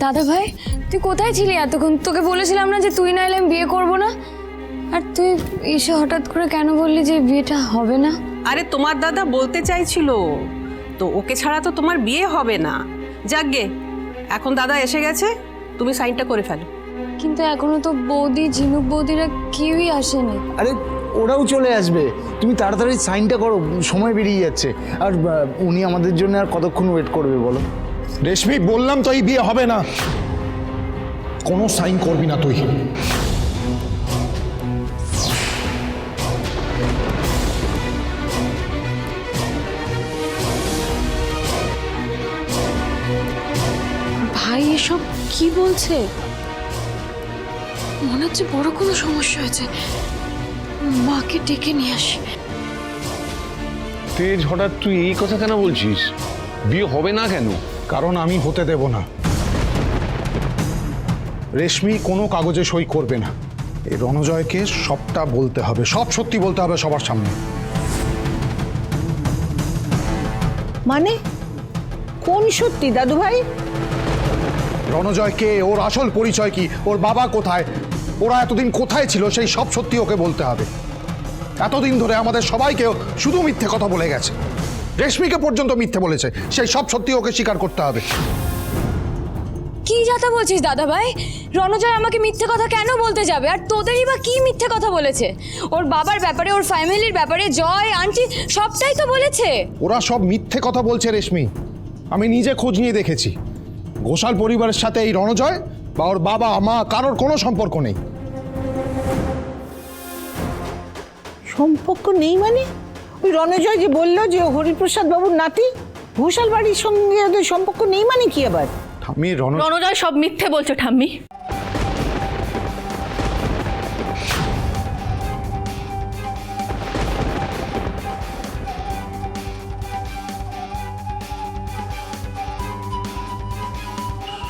দাদা ভাই তুই কোথায় ছিলি এতক্ষণ? তোকে বলেছিলাম না যে তুই না এলে আমি বিয়ে করব না। আর তুই এসে হঠাৎ করে কেন বললি যে বিয়েটা হবে না? আরে তোমার দাদা বলতে চাইছিল। তো ওকে ছাড়া তো তোমার বিয়ে হবে না। যাকগে এখন দাদা এসে গেছে তুমি সাইনটা করে ফেলো। কিন্তু এখনও তো বৌদি ঝিনুক বৌদিরা কেউই আসেনি। আরে ওরাও চলে আসবে। তুমি তাড়াতাড়ি সাইনটা করো সময় বেরিয়ে যাচ্ছে। আর উনি আমাদের জন্য আর কতক্ষণ ওয়েট করবে বলো? রেশমি বললাম তো এই বিয়ে হবে না। কোনো সাইন করবি না তুই। ভাই এসব কি বলছে? মনে হচ্ছে বড় কোনো সমস্যা হয়েছে। মাকে ডেকে নিয়ে আসি। তেজ হঠাৎ তুই এই কথা কেন বলছিস? বিয়ে হবে না কেন? কারণ আমি হতে দেব না। রেশমি কোনো কাগজে সই করবে না। এই রণজয়কে সবটা বলতে হবে সব সত্যি বলতে হবে সবার সামনে। মানে? কোন সত্যি দাদু ভাই রণজয়কে ওর আসল পরিচয় কি? ওর বাবা কোথায়? ওরা এতদিন কোথায় ছিল সেই সব সত্যি ওকে বলতে হবে। এতদিন ধরে আমাদের সবাইকে শুধু মিথ্যে কথা বলে গেছে। রেশমিকে পর্যন্ত মিথ্যে বলেছে। সেই সব সত্যি ওকে স্বীকার করতে হবে। কি যাতা বলছিস দাদা ভাই রণজয় আমাকে মিথ্যে কথা কেন বলতে যাবে? আর তোদেরই বা কি মিথ্যে কথা বলেছে? ওর বাবার ব্যাপারে ওর ফ্যামিলির ব্যাপারে জয় আন্টি সবটাই তো বলেছে। ওরা সব মিথ্যে কথা বলছে রেশমি। আমি নিজে খোঁজ নিয়ে দেখেছি। ঘোষাল পরিবারের সাথে এই রণজয় বা ওর বাবা মা কারোর কোনো সম্পর্ক নেই। সম্পর্ক নেই মানে? ওই রণজয় যে বলল যে ও হরিপ্রসাদ বাবুর নাতি ঘোষাল বাড়ির সঙ্গে ওদের সম্পর্ক নেই মানে কি আবার? রণ রণজয় সব মিথ্যে বলছো ঠাম্মি।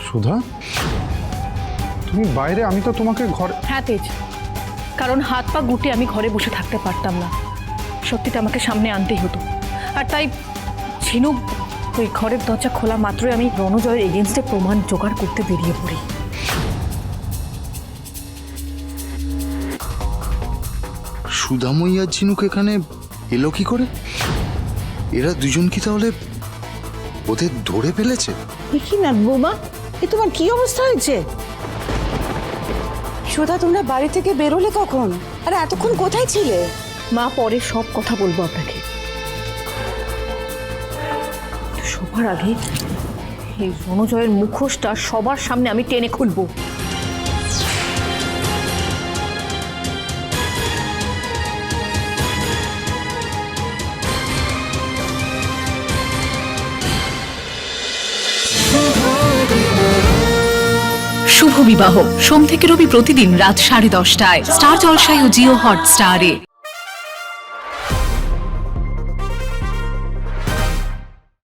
সুধা? তুমি বাইরে আমি তো তোমাকে ঘরে হ্যাঁ তেজ। কারণ হাত পা গুটে আমি ঘরে বসে থাকতে পারতাম না। সত্যিটা আমাকে সামনে আনতেই হতো। আর তাই ঝিনুক ওই ঘরের দরজা খোলা মাত্রই আমি রণজয়ের এগেনস্টে প্রমাণ জোগাড় করতে বেরিয়ে পড়ি। সুধাময়ী আর ঝিনুক এখানে এলো কি করে? এরা দুজন কি তাহলে ওদের ধরে ফেলেছে? দেখি না বৌমা এ তোমার কি অবস্থা হয়েছে? সুধা তোমরা বাড়ি থেকে বেরোলে কখন? আর এতক্ষণ কোথায় ছিলে? মা পরে সব কথা বলব আপনাকে। সবার আগে এই রণজয়ের মুখোশটা সবার সামনে আমি টেনে খুলবো। শুভ বিবাহ। সোম থেকে রবি প্রতিদিন রাত সাড়ে দশটায়। স্টার জলসায় ও জিও হটস্টারে।